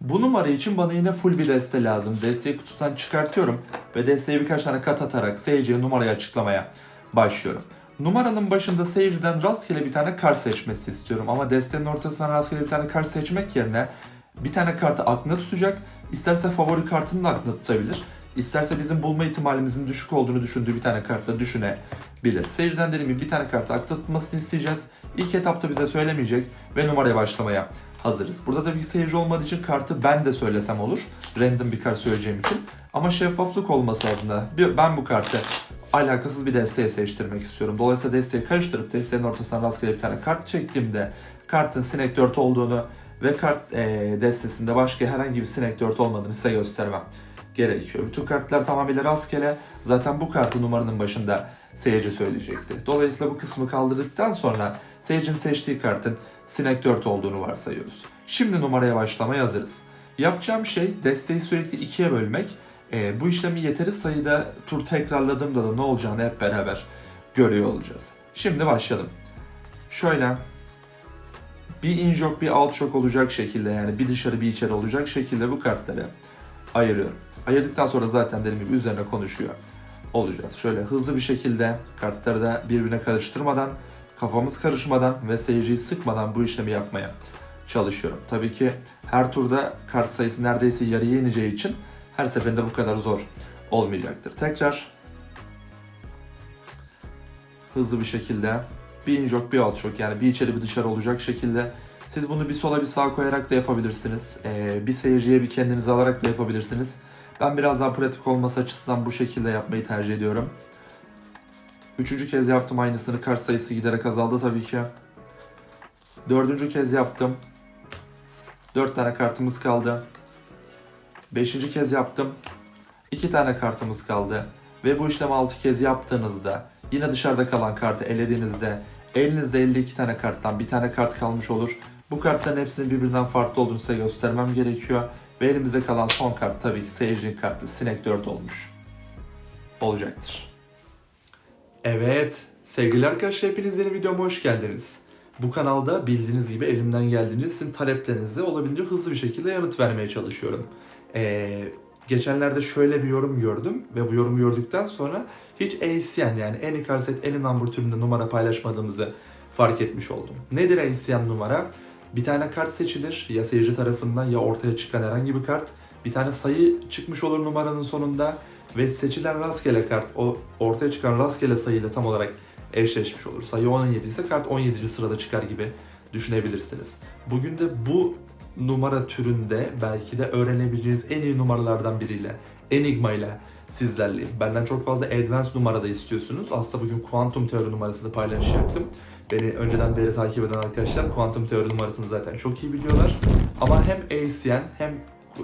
Bu numara için bana yine full bir deste lazım. Desteği kutusundan çıkartıyorum ve desteği birkaç tane kat atarak seyirciye numarayı açıklamaya başlıyorum. Numaranın başında seyirciden rastgele bir tane kart seçmesi istiyorum ama destenin ortasından rastgele bir tane kart seçmek yerine bir tane kartı aklında tutacak. İsterse favori kartını da aklında tutabilir. İsterse bizim bulma ihtimalimizin düşük olduğunu düşündüğü bir tane kartla düşünebilir. Seyirciden dediğim gibi bir tane kartı aklında tutmasını isteyeceğiz. İlk etapta bize söylemeyecek ve numaraya başlamaya hazırız. Burada tabii ki seyirci olmadığı için kartı ben de söylesem olur. Random bir kart söyleyeceğim için. Ama şeffaflık olması adına ben bu kartı alakasız bir desteğe seçtirmek istiyorum. Dolayısıyla desteği karıştırıp desteğin ortasından rastgele bir tane kart çektiğimde kartın sinek 4 olduğunu ve kart eee, destesinde başka herhangi bir sinek 4 olmadığını size göstermem gerekiyor. Bütün kartlar tamamıyla rastgele. Zaten bu kartı numaranın başında seyirci söyleyecekti. Dolayısıyla bu kısmı kaldırdıktan sonra seyircinin seçtiği kartın sinek 4 olduğunu varsayıyoruz. Şimdi numaraya başlamaya hazırız. Yapacağım şey desteği sürekli ikiye bölmek. Ee, bu işlemi yeteri sayıda tur tekrarladığımda da ne olacağını hep beraber görüyor olacağız. Şimdi başlayalım. Şöyle bir in jok bir out jok olacak şekilde yani bir dışarı bir içeri olacak şekilde bu kartları ayırıyorum. Ayırdıktan sonra zaten dediğim gibi üzerine konuşuyor olacağız. Şöyle hızlı bir şekilde kartları da birbirine karıştırmadan, kafamız karışmadan ve seyirciyi sıkmadan bu işlemi yapmaya çalışıyorum. Tabii ki her turda kart sayısı neredeyse yarıya ineceği için her seferinde bu kadar zor olmayacaktır. Tekrar hızlı bir şekilde bir in jok bir out jok yani bir içeri bir dışarı olacak şekilde siz bunu bir sola bir sağa koyarak da yapabilirsiniz. Ee, bir seyirciye bir kendinizi alarak da yapabilirsiniz. Ben biraz daha pratik olması açısından bu şekilde yapmayı tercih ediyorum. Üçüncü kez yaptım aynısını. Kart sayısı giderek azaldı tabii ki. Dördüncü kez yaptım. Dört tane kartımız kaldı. Beşinci kez yaptım. İki tane kartımız kaldı. Ve bu işlemi altı kez yaptığınızda yine dışarıda kalan kartı elediğinizde elinizde 52 tane karttan bir tane kart kalmış olur. Bu kartların hepsinin birbirinden farklı olduğunu size göstermem gerekiyor. Ve elimizde kalan son kart tabii ki seyircinin kartı Sinek 4 olmuş. Olacaktır. Evet, sevgili arkadaşlar hepiniz yeni videoma hoş geldiniz. Bu kanalda bildiğiniz gibi elimden geldiğince sizin taleplerinize olabildiğince hızlı bir şekilde yanıt vermeye çalışıyorum. Ee, geçenlerde şöyle bir yorum gördüm ve bu yorumu gördükten sonra hiç ACN yani Any Car Set Any Number türünde numara paylaşmadığımızı fark etmiş oldum. Nedir ACN numara? Bir tane kart seçilir ya seyirci tarafından ya ortaya çıkan herhangi bir kart. Bir tane sayı çıkmış olur numaranın sonunda ve seçilen rastgele kart o ortaya çıkan rastgele sayıyla tam olarak eşleşmiş olur. Sayı 17 ise kart 17. sırada çıkar gibi düşünebilirsiniz. Bugün de bu numara türünde belki de öğrenebileceğiniz en iyi numaralardan biriyle, Enigma ile sizlerleyim. Benden çok fazla advanced numara da istiyorsunuz. Aslında bugün kuantum teori numarasını paylaşacaktım. Beni önceden beri takip eden arkadaşlar kuantum teori numarasını zaten çok iyi biliyorlar. Ama hem ACN hem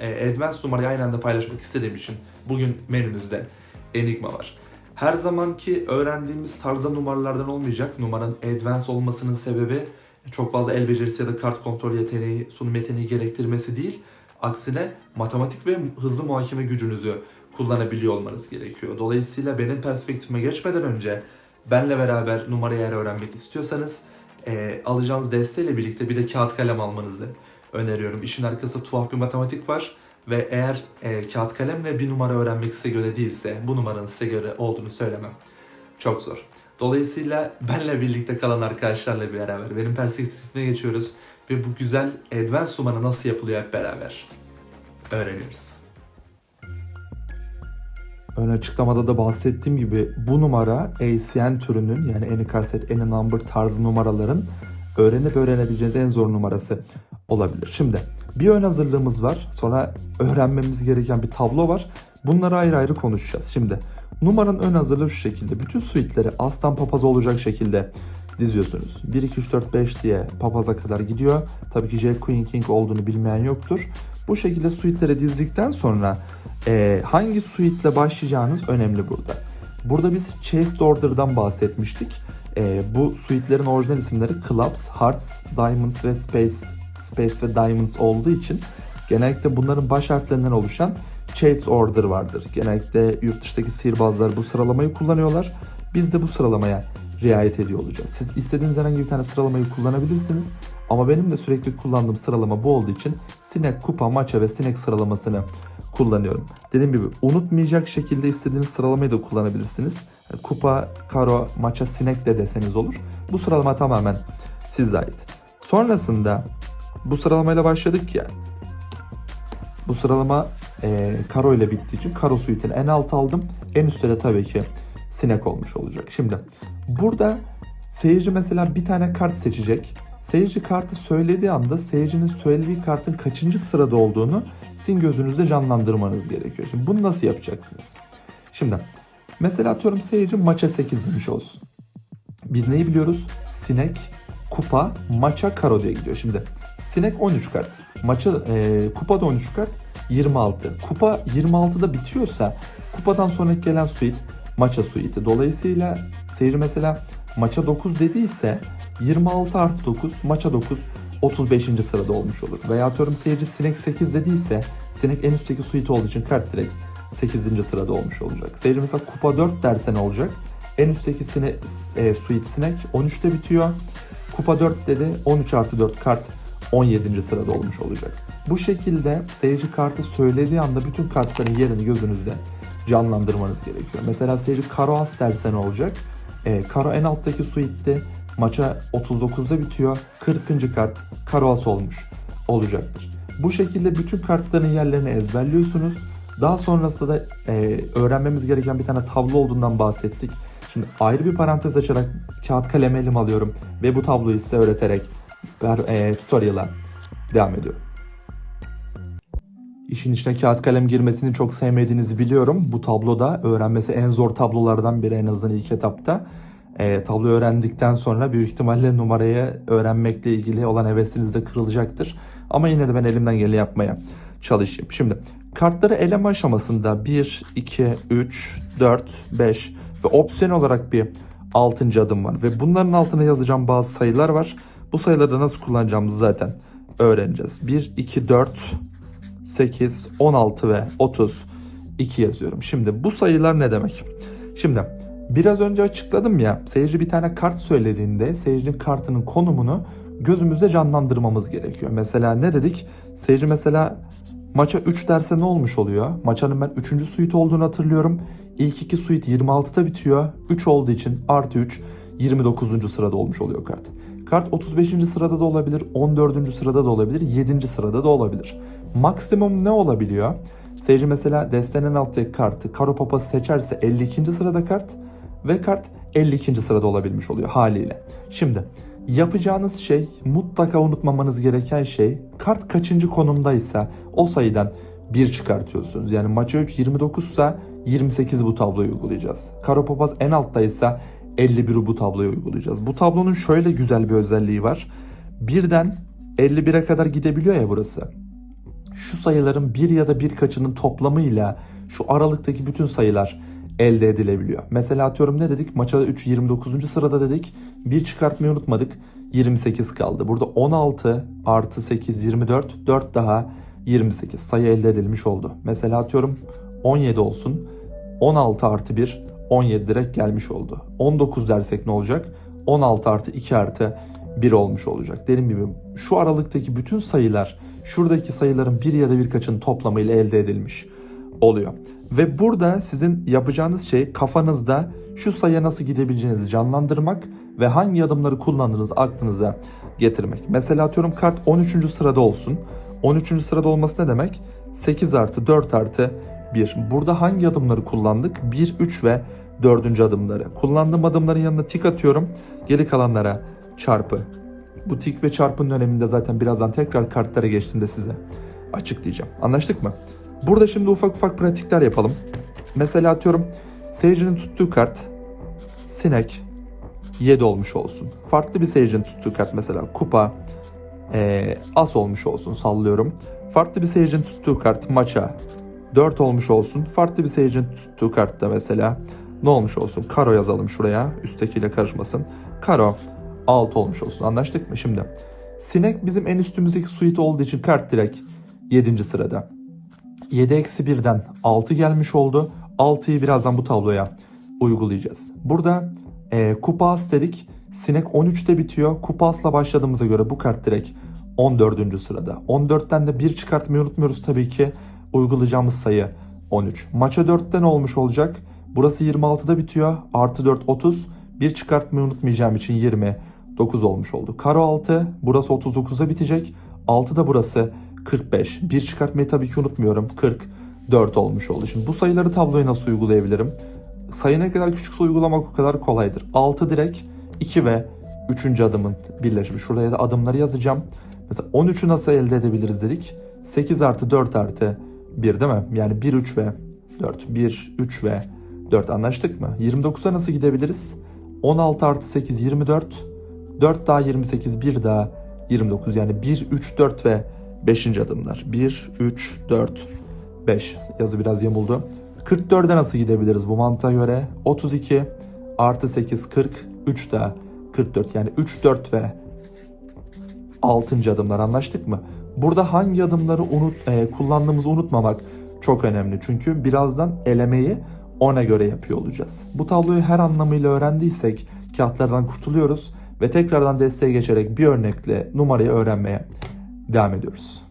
e, Advanced numarayı aynı anda paylaşmak istediğim için bugün menümüzde Enigma var. Her zamanki öğrendiğimiz tarzda numaralardan olmayacak. Numaranın Advanced olmasının sebebi çok fazla el becerisi ya da kart kontrol yeteneği, sunum yeteneği gerektirmesi değil. Aksine matematik ve hızlı muhakeme gücünüzü kullanabiliyor olmanız gerekiyor. Dolayısıyla benim perspektifime geçmeden önce benle beraber numarayı eğer öğrenmek istiyorsanız e, alacağınız desteğiyle birlikte bir de kağıt kalem almanızı öneriyorum. İşin arkasında tuhaf bir matematik var ve eğer e, kağıt kalemle bir numara öğrenmek size göre değilse bu numaranın size göre olduğunu söylemem. Çok zor. Dolayısıyla benle birlikte kalan arkadaşlarla beraber benim perspektifime geçiyoruz ve bu güzel advanced numara nasıl yapılıyor hep beraber öğreniyoruz. Ön açıklamada da bahsettiğim gibi bu numara ACN türünün yani Any Car Set Any Number tarzı numaraların öğrenip öğrenebileceğiniz en zor numarası olabilir. Şimdi bir ön hazırlığımız var. Sonra öğrenmemiz gereken bir tablo var. Bunları ayrı ayrı konuşacağız. Şimdi numaranın ön hazırlığı şu şekilde. Bütün suitleri aslan papaz olacak şekilde diziyorsunuz. 1, 2, 3, 4, 5 diye papaza kadar gidiyor. Tabii ki Jack, Queen, King olduğunu bilmeyen yoktur. Bu şekilde suitleri dizdikten sonra e, hangi suitle başlayacağınız önemli burada. Burada biz Chased Order'dan bahsetmiştik. E, bu suitlerin orijinal isimleri Clubs, Hearts, Diamonds ve Space, Space ve Diamonds olduğu için genellikle bunların baş harflerinden oluşan Chased Order vardır. Genellikle yurt dışındaki sihirbazlar bu sıralamayı kullanıyorlar. Biz de bu sıralamaya riayet ediyor olacağız. Siz istediğiniz herhangi bir tane sıralamayı kullanabilirsiniz. Ama benim de sürekli kullandığım sıralama bu olduğu için sinek, kupa, maça ve sinek sıralamasını kullanıyorum. Dediğim gibi unutmayacak şekilde istediğiniz sıralamayı da kullanabilirsiniz. Kupa, karo, maça, sinek de deseniz olur. Bu sıralama tamamen size ait. Sonrasında bu sıralamayla başladık ya. Bu sıralama e, karo ile bittiği için karo suite'ini en alt aldım. En üstte de tabii ki sinek olmuş olacak. Şimdi burada seyirci mesela bir tane kart seçecek. Seyirci kartı söylediği anda seyircinin söylediği kartın kaçıncı sırada olduğunu sizin gözünüzde canlandırmanız gerekiyor. Şimdi bunu nasıl yapacaksınız? Şimdi mesela atıyorum seyirci maça 8 demiş olsun. Biz neyi biliyoruz? Sinek, kupa, maça, karo diye gidiyor. Şimdi sinek 13 kart. Maça, e, kupa da 13 kart. 26. Kupa 26'da bitiyorsa kupadan sonraki gelen suite maça suite'i. Dolayısıyla seyirci mesela maça 9 dediyse 26 artı 9 maça 9 35. sırada olmuş olur. Veya atıyorum seyirci sinek 8 dediyse sinek en üstteki suite olduğu için kart direkt 8. sırada olmuş olacak. Seyirci mesela kupa 4 derse ne olacak? En üstteki sine, e, suite sinek 13'te bitiyor. Kupa 4 dedi 13 artı 4 kart 17. sırada olmuş olacak. Bu şekilde seyirci kartı söylediği anda bütün kartların yerini gözünüzde canlandırmanız gerekiyor. Mesela seyirci karo as derse ne olacak? E, karo en alttaki suite'de maça 39'da bitiyor. 40. kart karo as olmuş olacaktır. Bu şekilde bütün kartların yerlerini ezberliyorsunuz. Daha sonrasında da e, öğrenmemiz gereken bir tane tablo olduğundan bahsettik. Şimdi ayrı bir parantez açarak kağıt kalem elim alıyorum ve bu tabloyu size öğreterek e, tutorial'a devam ediyorum. İşin içine kağıt kalem girmesini çok sevmediğinizi biliyorum. Bu tabloda öğrenmesi en zor tablolardan biri en azından ilk etapta. E, tabloyu öğrendikten sonra büyük ihtimalle numarayı öğrenmekle ilgili olan hevesiniz de kırılacaktır. Ama yine de ben elimden geleni yapmaya çalışayım. Şimdi kartları eleme aşamasında 1, 2, 3, 4, 5 ve opsiyon olarak bir 6. adım var. Ve bunların altına yazacağım bazı sayılar var. Bu sayıları nasıl kullanacağımızı zaten öğreneceğiz. 1, 2, 4, 8, 16 ve 32 yazıyorum. Şimdi bu sayılar ne demek? Şimdi biraz önce açıkladım ya seyirci bir tane kart söylediğinde seyircinin kartının konumunu gözümüzde canlandırmamız gerekiyor. Mesela ne dedik? Seyirci mesela maça 3 derse ne olmuş oluyor? Maçanın ben 3. suite olduğunu hatırlıyorum. İlk iki suite 26'da bitiyor. 3 olduğu için artı 3 29. sırada olmuş oluyor kart. Kart 35. sırada da olabilir, 14. sırada da olabilir, 7. sırada da olabilir. Maksimum ne olabiliyor? Seyirci mesela destenin alttaki kartı karo papası seçerse 52. sırada kart ve kart 52. sırada olabilmiş oluyor haliyle. Şimdi yapacağınız şey mutlaka unutmamanız gereken şey kart kaçıncı konumdaysa o sayıdan 1 çıkartıyorsunuz. Yani maça 3 29 ise 28 bu tabloyu uygulayacağız. Karo papaz en alttaysa 51'i bu tabloya uygulayacağız. Bu tablonun şöyle güzel bir özelliği var. Birden 51'e kadar gidebiliyor ya burası. Şu sayıların bir ya da birkaçının toplamıyla şu aralıktaki bütün sayılar elde edilebiliyor. Mesela atıyorum ne dedik? Maça 3 29. sırada dedik. Bir çıkartmayı unutmadık. 28 kaldı. Burada 16 artı 8 24 4 daha 28 sayı elde edilmiş oldu. Mesela atıyorum 17 olsun. 16 artı 1 17 direkt gelmiş oldu. 19 dersek ne olacak? 16 artı 2 artı 1 olmuş olacak. Dediğim gibi şu aralıktaki bütün sayılar şuradaki sayıların bir ya da birkaçının toplamıyla elde edilmiş oluyor. Ve burada sizin yapacağınız şey kafanızda şu sayıya nasıl gidebileceğinizi canlandırmak ve hangi adımları kullandığınızı aklınıza getirmek. Mesela atıyorum kart 13. sırada olsun. 13. sırada olması ne demek? 8 artı 4 artı 1. Burada hangi adımları kullandık? 1, 3 ve 4. adımları. Kullandığım adımların yanına tik atıyorum. Geri kalanlara çarpı. Bu tik ve çarpının öneminde zaten birazdan tekrar kartlara geçtiğimde size açıklayacağım. Anlaştık mı? Burada şimdi ufak ufak pratikler yapalım. Mesela atıyorum seyircinin tuttuğu kart sinek 7 olmuş olsun. Farklı bir seyircinin tuttuğu kart mesela kupa e, as olmuş olsun sallıyorum. Farklı bir seyircinin tuttuğu kart maça 4 olmuş olsun. Farklı bir seyircinin tuttuğu kartta mesela ne olmuş olsun? Karo yazalım şuraya. Üsttekiyle karışmasın. Karo 6 olmuş olsun. Anlaştık mı? Şimdi sinek bizim en üstümüzdeki suite olduğu için kart direkt 7. sırada. 7 eksi 1'den 6 gelmiş oldu. 6'yı birazdan bu tabloya uygulayacağız. Burada e, kupa as dedik. Sinek 13'te bitiyor. Kupa asla başladığımıza göre bu kart direkt 14. sırada. 14'ten de 1 çıkartmayı unutmuyoruz tabii ki. Uygulayacağımız sayı 13. Maça 4'te ne olmuş olacak? Burası 26'da bitiyor. Artı 4 30. 1 çıkartmayı unutmayacağım için 29 olmuş oldu. Karo 6. Burası 39'a bitecek. 6 da burası 45. 1 çıkartmayı tabii ki unutmuyorum. 44 olmuş oldu. Şimdi bu sayıları tabloya nasıl uygulayabilirim? Sayı ne kadar küçükse uygulamak o kadar kolaydır. 6 direkt 2 ve 3. adımın birleşimi. Şuraya da adımları yazacağım. Mesela 13'ü nasıl elde edebiliriz dedik. 8 artı 4 artı 1 değil mi? Yani 1, 3 ve 4. 1, 3 ve 4 anlaştık mı? 29'a nasıl gidebiliriz? 16 artı 8 24. 4 daha 28 1 daha 29 yani 1, 3, 4 ve 5. adımlar. 1, 3, 4, 5. Yazı biraz yamuldu. 44'e nasıl gidebiliriz bu mantığa göre? 32 artı 8 40 3 daha 44 yani 3, 4 ve 6. adımlar anlaştık mı? Burada hangi adımları unut, e, kullandığımızı unutmamak çok önemli. Çünkü birazdan elemeyi ona göre yapıyor olacağız. Bu tabloyu her anlamıyla öğrendiysek kağıtlardan kurtuluyoruz ve tekrardan desteğe geçerek bir örnekle numarayı öğrenmeye devam ediyoruz.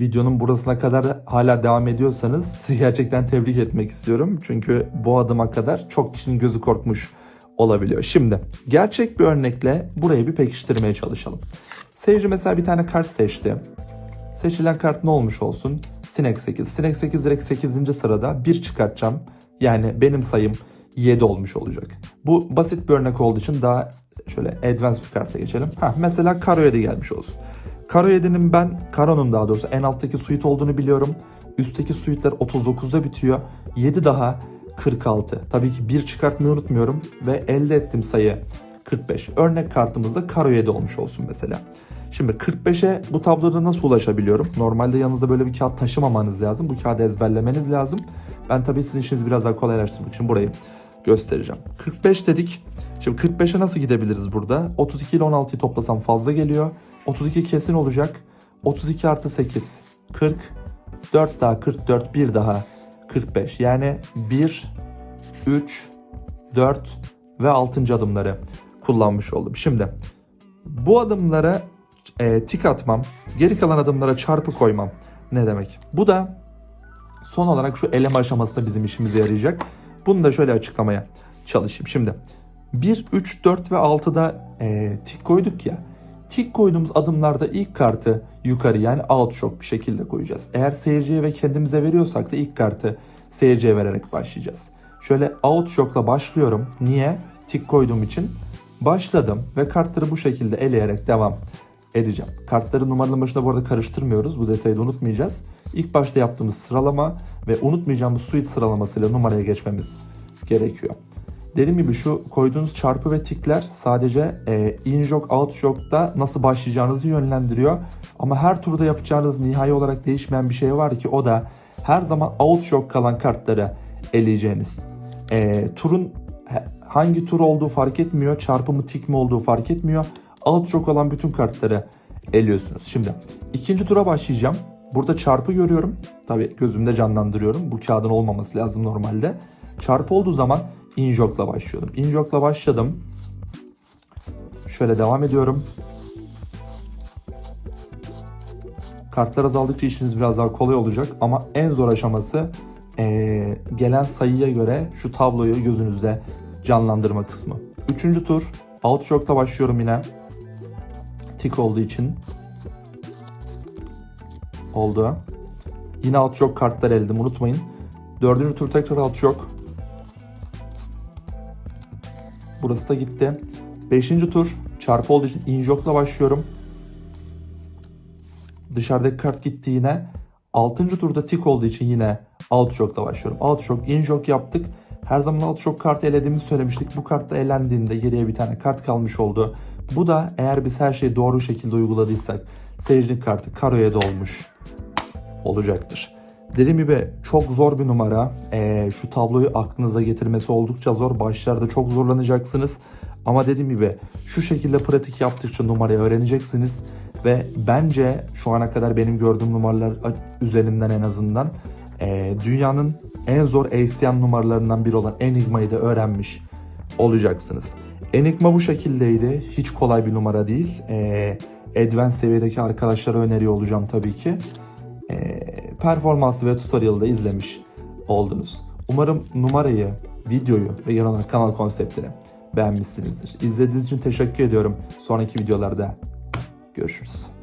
Videonun burasına kadar hala devam ediyorsanız sizi gerçekten tebrik etmek istiyorum. Çünkü bu adıma kadar çok kişinin gözü korkmuş olabiliyor. Şimdi gerçek bir örnekle burayı bir pekiştirmeye çalışalım. Seyirci mesela bir tane kart seçti. Seçilen kart ne olmuş olsun? Sinek 8. Sinek 8 direkt 8. sırada 1 çıkartacağım. Yani benim sayım 7 olmuş olacak. Bu basit bir örnek olduğu için daha şöyle advanced bir karta geçelim. Ha, mesela Karo 7 gelmiş olsun. Karo 7'nin ben, Karo'nun daha doğrusu en alttaki suite olduğunu biliyorum. Üstteki suite'ler 39'da bitiyor. 7 daha 46. Tabii ki 1 çıkartmayı unutmuyorum ve elde ettiğim sayı 45. Örnek kartımızda Karo 7 olmuş olsun mesela. Şimdi 45'e bu tabloda nasıl ulaşabiliyorum? Normalde yanınızda böyle bir kağıt taşımamanız lazım. Bu kağıdı ezberlemeniz lazım. Ben tabii sizin işinizi biraz daha kolaylaştırmak için burayı göstereceğim. 45 dedik. Şimdi 45'e nasıl gidebiliriz burada? 32 ile 16'yı toplasam fazla geliyor. 32 kesin olacak. 32 artı 8 40. 4 daha 44 1 daha 45. Yani 1 3 4 ve 6. adımları kullanmış oldum. Şimdi bu adımlara e, tik atmam, geri kalan adımlara çarpı koymam ne demek? Bu da son olarak şu eleme aşamasında bizim işimize yarayacak. Bunu da şöyle açıklamaya çalışayım. Şimdi 1, 3, 4 ve 6'da e, tik koyduk ya. Tik koyduğumuz adımlarda ilk kartı yukarı yani outshock bir şekilde koyacağız. Eğer seyirciye ve kendimize veriyorsak da ilk kartı seyirciye vererek başlayacağız. Şöyle outshock'la başlıyorum. Niye? Tik koyduğum için. Başladım ve kartları bu şekilde eleyerek devam edeceğim. Kartları numaralamasına bu arada karıştırmıyoruz. Bu detayı da unutmayacağız. İlk başta yaptığımız sıralama ve unutmayacağımız suite sıralamasıyla numaraya geçmemiz gerekiyor. Dediğim gibi şu koyduğunuz çarpı ve tikler sadece e, in jog out jog'da nasıl başlayacağınızı yönlendiriyor. Ama her turda yapacağınız nihai olarak değişmeyen bir şey var ki o da her zaman out jog kalan kartları eleyeceğiniz. E, turun hangi tur olduğu fark etmiyor. Çarpı mı tik mi olduğu fark etmiyor. Out jog olan bütün kartları eliyorsunuz. Şimdi ikinci tura başlayacağım. Burada çarpı görüyorum. Tabii gözümde canlandırıyorum. Bu kağıdın olmaması lazım normalde. Çarpı olduğu zaman injokla başlıyorum. Injokla başladım. Şöyle devam ediyorum. Kartlar azaldıkça işiniz biraz daha kolay olacak ama en zor aşaması eee, gelen sayıya göre şu tabloyu gözünüzde canlandırma kısmı. Üçüncü tur outshock'ta başlıyorum yine. Tik olduğu için. Oldu. Yine outshock kartlar eldim unutmayın. Dördüncü tur tekrar outshock. Burası da gitti. Beşinci tur çarpı olduğu için injokla başlıyorum. Dışarıdaki kart gitti yine. Altıncı turda tik olduğu için yine outshock'la başlıyorum. Outshock, injok yaptık. Her zaman outshock kartı elediğimizi söylemiştik. Bu kart da elendiğinde geriye bir tane kart kalmış oldu. Bu da eğer biz her şeyi doğru şekilde uyguladıysak seyircinin kartı karoya dolmuş olacaktır. Dediğim gibi çok zor bir numara. Ee, şu tabloyu aklınıza getirmesi oldukça zor. Başlarda çok zorlanacaksınız. Ama dediğim gibi şu şekilde pratik yaptıkça numarayı öğreneceksiniz. Ve bence şu ana kadar benim gördüğüm numaralar üzerinden en azından ee, dünyanın en zor ASEAN numaralarından biri olan Enigma'yı da öğrenmiş olacaksınız. Enigma bu şekildeydi. Hiç kolay bir numara değil. Ee, advanced seviyedeki arkadaşlara öneriyor olacağım tabii ki. Ee, performanslı ve tutorial'ı da izlemiş oldunuz. Umarım numarayı, videoyu ve genel olarak kanal konseptini beğenmişsinizdir. İzlediğiniz için teşekkür ediyorum. Sonraki videolarda görüşürüz.